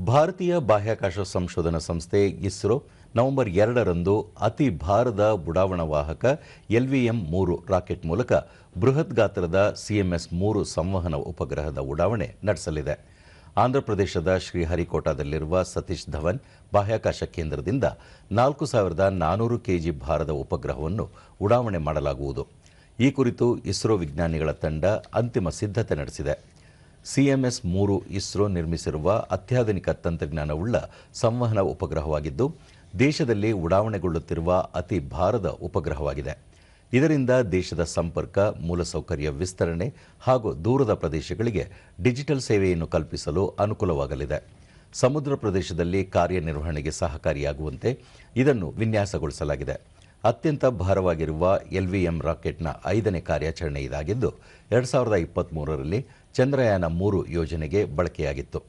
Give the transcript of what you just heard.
ಭಾರತೀಯ ಬಾಹ್ಯಾಕಾಶ ಸಂಶೋಧನಾ ಸಂಸ್ಥೆ ಇಸ್ರೋ ನವೆಂಬರ್ ಎರಡರಂದು ಅತಿ ಭಾರದ ಉಡಾವಣಾ ವಾಹಕ ಎಲ್ವಿಎಂ ಮೂರು ರಾಕೆಟ್ ಮೂಲಕ ಬೃಹತ್ ಗಾತ್ರದ ಸಿಎಂಎಸ್ ಮೂರು ಸಂವಹನ ಉಪಗ್ರಹದ ಉಡಾವಣೆ ನಡೆಸಲಿದೆ. ಆಂಧ್ರಪ್ರದೇಶದ ಶ್ರೀಹರಿಕೋಟಾದಲ್ಲಿರುವ ಸತೀಶ್ ಧವನ್ ಬಾಹ್ಯಾಕಾಶ ಕೇಂದ್ರದಿಂದ ನಾಲ್ಕು ಸಾವಿರದ ನಾನೂರು ಕೆಜಿ ಭಾರದ ಉಪಗ್ರಹವನ್ನು ಉಡಾವಣೆ ಮಾಡಲಾಗುವುದು. ಈ ಕುರಿತು ಇಸ್ರೋ ವಿಜ್ಞಾನಿಗಳ ತಂಡ ಅಂತಿಮ ಸಿದ್ಧತೆ ನಡೆಸಿದೆ. ಸಿಎಂಎಸ್ ಮೂರು ಇಸ್ರೋ ನಿರ್ಮಿಸಿರುವ ಅತ್ಯಾಧುನಿಕ ತಂತ್ರಜ್ಞಾನವುಳ್ಳ ಸಂವಹನ ಉಪಗ್ರಹವಾಗಿದ್ದು, ದೇಶದಲ್ಲಿ ಉಡಾವಣೆಗೊಳ್ಳುತ್ತಿರುವ ಅತಿ ಭಾರದ ಉಪಗ್ರಹವಾಗಿದೆ. ಇದರಿಂದ ದೇಶದ ಸಂಪರ್ಕ, ಮೂಲಸೌಕರ್ಯ ವಿಸ್ತರಣೆ ಹಾಗೂ ದೂರದ ಪ್ರದೇಶಗಳಿಗೆ ಡಿಜಿಟಲ್ ಸೇವೆಯನ್ನು ಕಲ್ಪಿಸಲು ಅನುಕೂಲವಾಗಲಿದೆ. ಸಮುದ್ರ ಪ್ರದೇಶದಲ್ಲಿ ಕಾರ್ಯನಿರ್ವಹಣೆಗೆ ಸಹಕಾರಿಯಾಗುವಂತೆ ಇದನ್ನು ವಿನ್ಯಾಸಗೊಳಿಸಲಾಗಿದೆ. ಅತ್ಯಂತ ಭಾರವಾಗಿರುವ ಎಲ್ವಿಎಂ ರಾಕೆಟ್ನ ಐದನೇ ಕಾರ್ಯಾಚರಣೆ ಇದಾಗಿದ್ದು ಎರಡು ಸಾವಿರದ ಇಪ್ಪತ್ತ್ಮೂರರಲ್ಲಿ ಚಂದ್ರಯಾನ ಮೂರು ಯೋಜನೆಗೆ ಬಳಕೆಯಾಗಿತ್ತು.